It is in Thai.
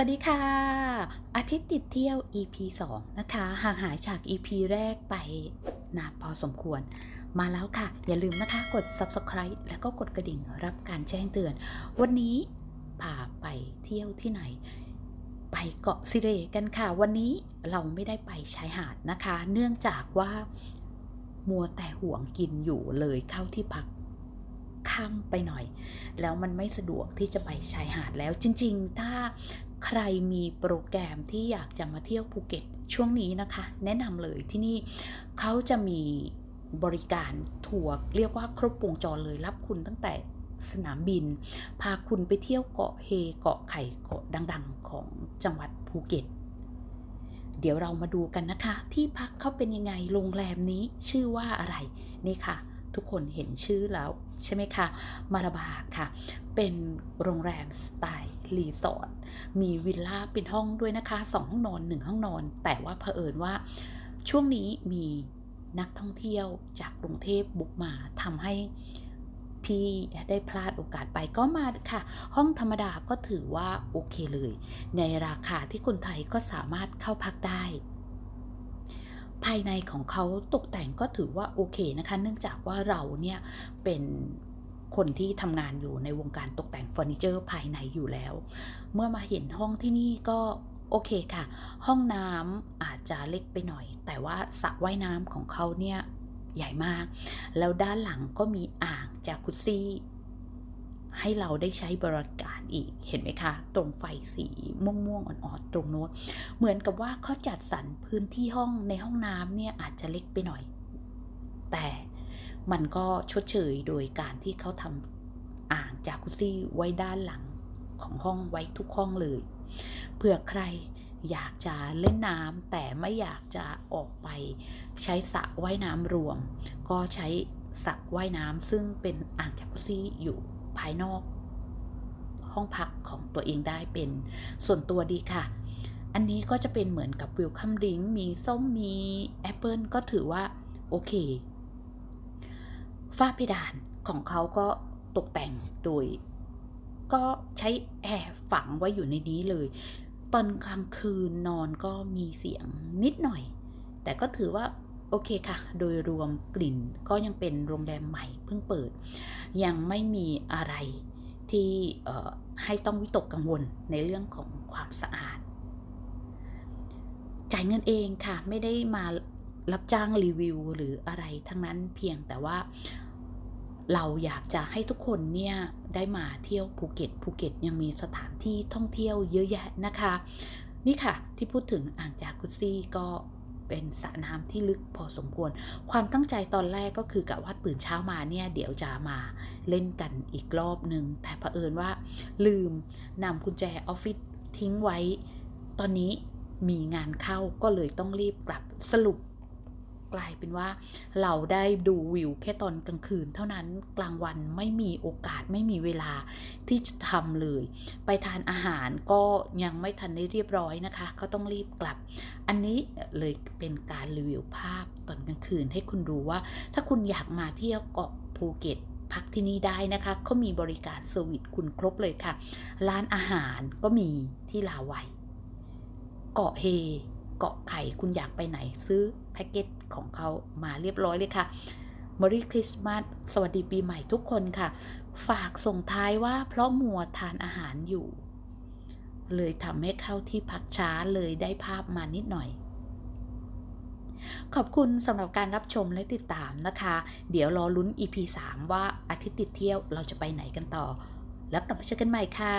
วัสดีค่ะ อาทิตย์ติดเที่ยว EP 2 นะคะ ห่างหายจาก EP แรกไปนานพอสมควร มาแล้วค่ะ อย่าลืมนะคะกด Subscribe แล้วก็กดกระดิ่งรับการแจ้งเตือน วันนี้พาไปเที่ยวที่ไหน ไปเกาะสิเรกันค่ะ วันนี้เราไม่ได้ไปชายหาดนะคะ เนื่องจากว่ามัวแต่ห่วงกินอยู่เลยเข้าที่พักค่ำไปหน่อย แล้วมันไม่สะดวกที่จะไปชายหาดแล้วจริง ๆ ถ้า ใครมีโปรแกรมที่อยากจะมาเที่ยวภูเก็ตช่วงนี้นะคะ แนะนำเลยที่นี่เขาจะมีบริการทัวร์เรียกว่าครบวงจรเลยรับคุณตั้งแต่สนามบิน พาคุณไปเที่ยวเกาะเฮเกาะไข่เกาะดังๆ ของจังหวัดภูเก็ต เดี๋ยวเรามาดูกันนะคะ ที่พักเขาเป็นยังไงโรงแรมนี้ชื่อว่าอะไรนี่ค่ะ ทุกคนเห็นชื่อแล้วใช่ไหมคะ มาราบาค่ะ เป็นโรงแรมสไตล์รีสอร์ท มีวิลล่าเป็นห้องด้วยนะคะสองห้องนอนหนึ่งห้องนอน แต่ว่าเผอิญว่าช่วงนี้มีนักท่องเที่ยวจากกรุงเทพบุกมาทำให้พี่ได้พลาดโอกาสไปก็มาค่ะ ห้องธรรมดาก็ถือว่าโอเคเลย ในราคาที่คนไทยก็สามารถเข้าพักได้ ภายในของเขาตกแต่งก็ถือว่าโอเคนะคะ เนื่องจากว่าเราเนี่ยเป็นคนที่ทำงานอยู่ในวงการตกแต่งเฟอร์นิเจอร์ภายในอยู่แล้ว เมื่อมาเห็นห้องที่นี่ก็โอเคค่ะ ห้องน้ำอาจจะเล็กไปหน่อย แต่ว่าสระว่ายน้ำของเขาเนี่ยใหญ่มาก แล้วด้านหลังก็มีอ่างจากุซซี่ ให้เราได้ใช้บริการอีกเห็นไหมคะ ตรงไฟสีม่วงๆอ่อนๆตรงโน้นเหมือนกับว่าเขาจัดสรรพื้นที่ห้องในห้องน้ำเนี่ยอาจจะเล็กไปหน่อย แต่มันก็ชดเชยโดยการที่เขาทำอ่างจากุซี่ไว้ด้านหลังของห้องไว้ทุกห้องเลยเผื่อใครอยากจะเล่นน้ำแต่ไม่อยากจะออกไปใช้สระว่ายน้ำรวม ก็ใช้สระว่ายน้ำซึ่งเป็นอ่างจากุซี่อยู่ ภายนอก ห้องพักของตัวเองได้เป็นส่วนตัวดีค่ะ อันนี้ก็จะเป็นเหมือนกับวิลคัมดิงมีส้มมีแอปเปิลก็ถือว่า โอเค ฝ้าเพดานของเขาก็ตกแต่งโดย ก็ใช้แอร์ฝังไว้อยู่ในนี้เลย ตอนกลางคืนนอนก็มีเสียงนิดหน่อย แต่ก็ถือว่า โอเคค่ะ โดยรวมกลิ่นก็ยังเป็นโรงแรมใหม่เพิ่งเปิด ยังไม่มีอะไรที่ให้ต้องวิตกกังวลในเรื่องของความสะอาด จ่ายเงินเองค่ะ ไม่ได้มารับจ้างรีวิวหรืออะไรทั้งนั้นเพียงแต่ว่าเราอยากจะให้ทุกคนเนี่ยได้มาเที่ยวภูเก็ตภูเก็ตยังมีสถานที่ท่องเที่ยวเยอะแยะนะคะ นี่ค่ะที่พูดถึงอ่างจากุซซี่ก็ เป็นสระน้ำที่ลึกพอสมควร ความตั้งใจตอนแรกก็คือกะว่าตื่นเช้ามาเนี่ยเดี๋ยวจะมาเล่นกันอีกรอบหนึ่งแต่เผอิญว่า ลืมนำกุญแจออฟฟิศทิ้งไว้ ตอนนี้มีงานเข้าก็เลยต้องรีบกลับสรุป กลายเป็นว่าเราได้ดูวิวแค่ตอนกลางคืน เท่านั้นกลางวันไม่มีโอกาสไม่มีเวลาที่จะทำเลย ไปทานอาหารก็ยังไม่ทันได้เรียบร้อยนะคะ ก็ต้องรีบกลับ อันนี้เลยเป็นการรีวิวภาพตอนกลางคืน ให้คุณรู้ว่า ถ้าคุณอยากมาเที่ยวเกาะภูเก็ตพักที่นี่ได้นะคะเขามีบริการเซอร์วิสคุณครบเลยค่ะ ร้านอาหารก็มีที่ลาวัย เกาะเฮ เกาะไข่คุณอยากไปไหนซื้อแพ็กเกจของเขามาเรียบร้อยเลยค่ะ Merry Christmas สวัสดีปีใหม่ทุกคนค่ะ ฝากส่งท้ายว่าเพราะมัวทานอาหารอยู่ เลยทำให้เข้าที่พักช้าเลยได้ภาพมานิดหน่อย ขอบคุณสำหรับการรับชมและติดตามนะคะ เดี๋ยวรอลุ้น EP 3 ว่าอาทิตย์ติดเที่ยวเราจะไปไหนกันต่อ แล้วกลับมาเจอกันใหม่ค่ะ